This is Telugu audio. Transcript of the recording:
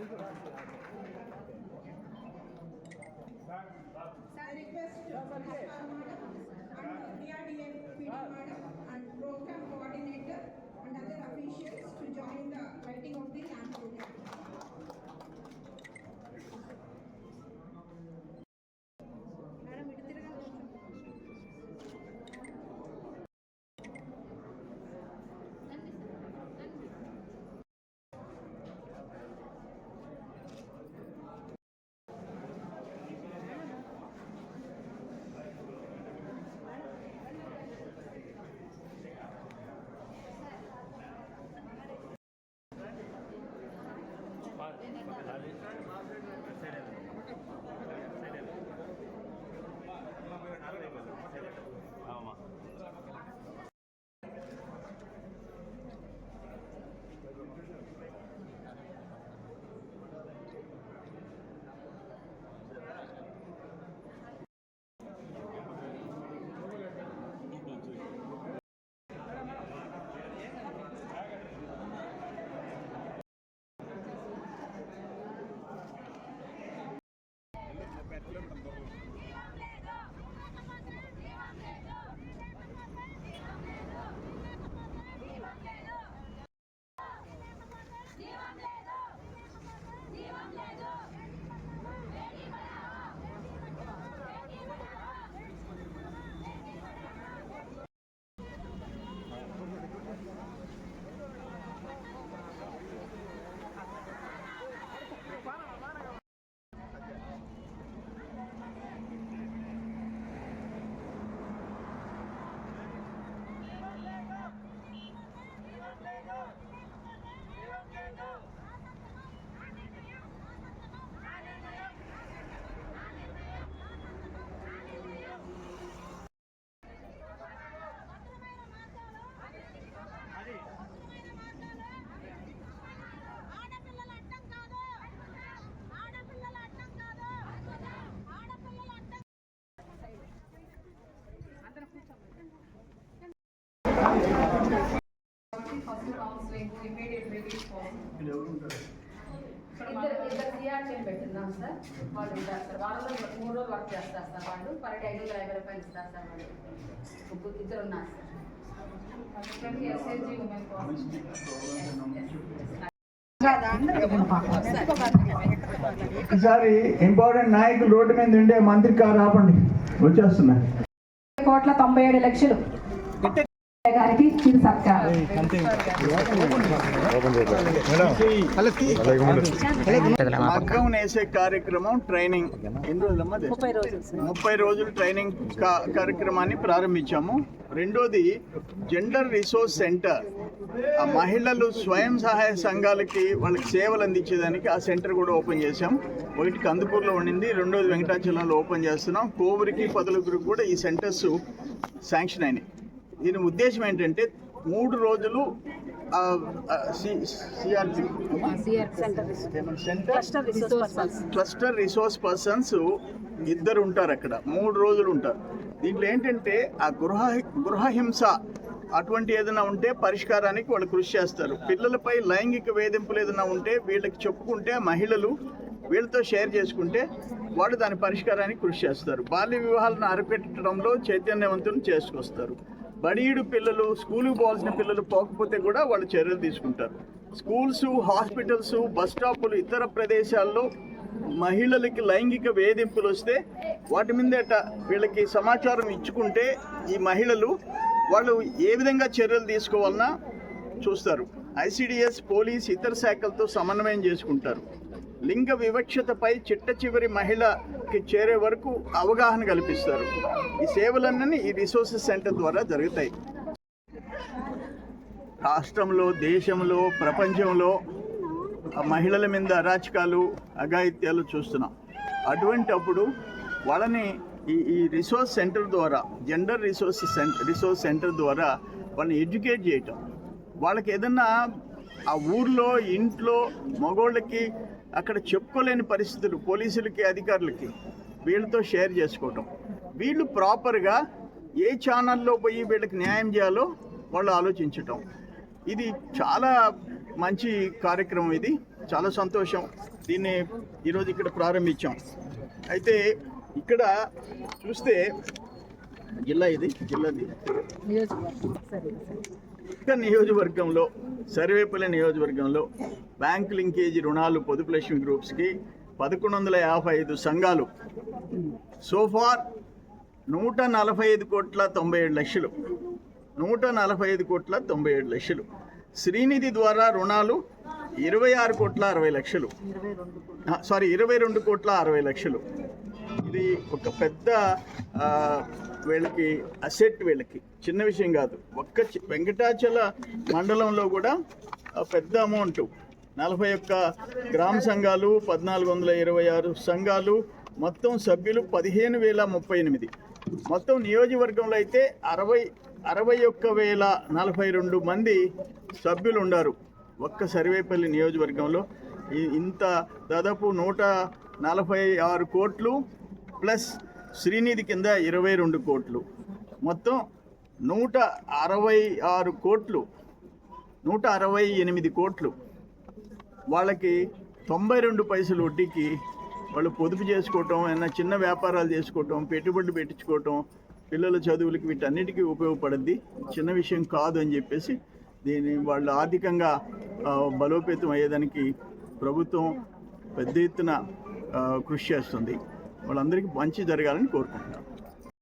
Sir, request. As per DRDM, PD and program body Gracias. సిఆర్టీని పెట్టున్నాం సార్. వాళ్ళు ఉంటారు సార్ వాళ్ళలో మూడు రోజులు వర్క్ చేస్తారు సార్ వాళ్ళు. పర్ డే ఐదు వందల యాభై రూపాయలు ఇస్తారు సార్ వాళ్ళు. ముగ్గురు ఇద్దరు ఉన్నారు సార్. ఎస్ఎస్జి ఉమెన్ ఈసారి ఇంపార్టెంట్ నాయకులు రోడ్డు మీద ఉండే మంత్రి కారు ఆపండి. వచ్చేస్తున్నారు కోట్ల తొంభై ఏడు లక్షలు. గారికి ఇది సత్కారం. మగ్గం వేసే కార్యక్రమం ట్రైనింగ్. ఎన్ని రోజులమ్మా? ముప్పై రోజులు ట్రైనింగ్ కా- కార్యక్రమాన్ని ప్రారంభించాము. రెండోది జెండర్ రిసోర్స్ సెంటర్ ఆ మహిళలు స్వయం సహాయ సంఘాలకి వాళ్ళకి సేవలు అందించేదానికి ఆ సెంటర్ కూడా ఓపెన్ చేశాం. ఒకటి కందుకూరులో ఉండింది రెండోది వెంకటాచలంలో ఓపెన్ చేస్తున్నాం. కోవూరికి పదలుగురికి కూడా ఈ సెంటర్స్ శాంక్షన్ అయినాయి. దీని ఉద్దేశం ఏంటంటే మూడు రోజులు క్లస్టర్ రిసోర్స్ పర్సన్స్ ఇద్దరు ఉంటారు అక్కడ. మూడు రోజులు ఉంటారు. దీంట్లో ఏంటంటే ఆ గృహ గృహహింస అటువంటి ఏదైనా ఉంటే పరిష్కారానికి వాళ్ళు కృషి చేస్తారు. పిల్లలపై లైంగిక వేధింపులు ఏదైనా ఉంటే వీళ్ళకి చెప్పుకుంటే ఆ మహిళలు వీళ్ళతో షేర్ చేసుకుంటే వాళ్ళు దాని పరిష్కారానికి కృషి చేస్తారు. బాల్య వివాహాలను అరిపెట్టడంలో చైతన్యవంతులను చేసుకొస్తారు. బడీడు పిల్లలు స్కూల్కి పోవాల్సిన పిల్లలు పోకపోతే కూడా వాళ్ళు చర్యలు తీసుకుంటారు. స్కూల్స్ హాస్పిటల్స్ బస్ స్టాపులు ఇతర ప్రదేశాల్లో మహిళలకి లైంగిక వేధింపులు వస్తే వాటి మీదట వీళ్ళకి సమాచారం ఇచ్చుకుంటే ఈ మహిళలు వాళ్ళు ఏ విధంగా చర్యలు తీసుకోవాలన్నా చూస్తారు. ఐసిడిఎస్ పోలీస్ ఇతర శాఖలతో సమన్వయం చేసుకుంటారు. లింగ వివక్షతపై చిట్ట చివరి మహిళ మహిళకి చేరే వరకు అవగాహన కల్పిస్తారు. ఈ సేవలన్నీ ఈ రిసోర్సెస్ సెంటర్ ద్వారా జరుగుతాయి. రాష్ట్రంలో దేశంలో ప్రపంచంలో మహిళల మీద అరాచకాలు అఘాయిత్యాలు చూస్తున్నాం. అటువంటి అప్పుడు వాళ్ళని ఈ ఈ రిసోర్స్ సెంటర్ ద్వారా gender resource centre resource centre ద్వారా వాళ్ళని ఎడ్యుకేట్ చేయటం. వాళ్ళకి ఏదన్నా ఆ ఊర్లో ఇంట్లో మగోళ్ళకి అక్కడ చెప్పుకోలేని పరిస్థితులు పోలీసులకి అధికారులకి వీళ్ళతో షేర్ చేసుకోవటం. వీళ్ళు ప్రాపర్గా ఏ ఛానల్లో పోయి వీళ్ళకి న్యాయం చేయాలో వాళ్ళు ఆలోచించటం. ఇది చాలా మంచి కార్యక్రమం ఇది. చాలా సంతోషం. దీన్ని ఈరోజు ఇక్కడ ప్రారంభించాం. అయితే ఇక్కడ చూస్తే జిల్లా ఇది జిల్లాది. నియోజకవర్గంలో సర్వేపల్లి నియోజకవర్గంలో బ్యాంక్ లింకేజ్ రుణాలు పొదుపు లక్ష్మి గ్రూప్స్కి పదకొండు వందల యాభై ఐదు సంఘాలు. సోఫార్ నూట నలభై ఐదు కోట్ల తొంభై ఏడు లక్షలు. నూట నలభై ఐదు కోట్ల తొంభై ఏడు లక్షలు. శ్రీనిధి ద్వారా రుణాలు ఇరవై ఆరు కోట్ల అరవై లక్షలు. సారీ ఇరవై రెండు కోట్ల అరవై లక్షలు. ఇది ఒక పెద్ద వీళ్ళకి అసెట్ వీళ్ళకి. చిన్న విషయం కాదు. ఒక్క చి- వెంకటాచల మండలంలో కూడా పెద్ద అమౌంట్. నలభై ఒక్క గ్రామ సంఘాలు పద్నాలుగు వందల ఇరవై ఆరు సంఘాలు మొత్తం సభ్యులు పదిహేను వేల ముప్పై ఎనిమిది. మొత్తం నియోజకవర్గంలో అయితే అరవై అరవై ఒక్క వేల నలభై రెండు మంది సభ్యులు ఉన్నారు ఒక్క సర్వేపల్లి నియోజకవర్గంలో. ఇంత దాదాపు నూట నలభై ఆరు కోట్లు ప్లస్ శ్రీనిధి కింద ఇరవై రెండు కోట్లు. మొత్తం నూట అరవై ఆరు కోట్లు నూట అరవై ఎనిమిది కోట్లు వాళ్ళకి తొంభై రెండు పైసలు వడ్డీకి వాళ్ళు పొదుపు చేసుకోవటం ఏమైనా చిన్న వ్యాపారాలు చేసుకోవటం పెట్టుబడి పెట్టించుకోవటం పిల్లల చదువులకి వీటన్నిటికీ ఉపయోగపడద్ది. చిన్న విషయం కాదు అని చెప్పేసి దీన్ని వాళ్ళు ఆర్థికంగా బలోపేతం అయ్యేదానికి ప్రభుత్వం పెద్ద ఎత్తున కృషి చేస్తుంది. వాళ్ళందరికీ మంచి జరగాలని కోరుకుంటున్నాను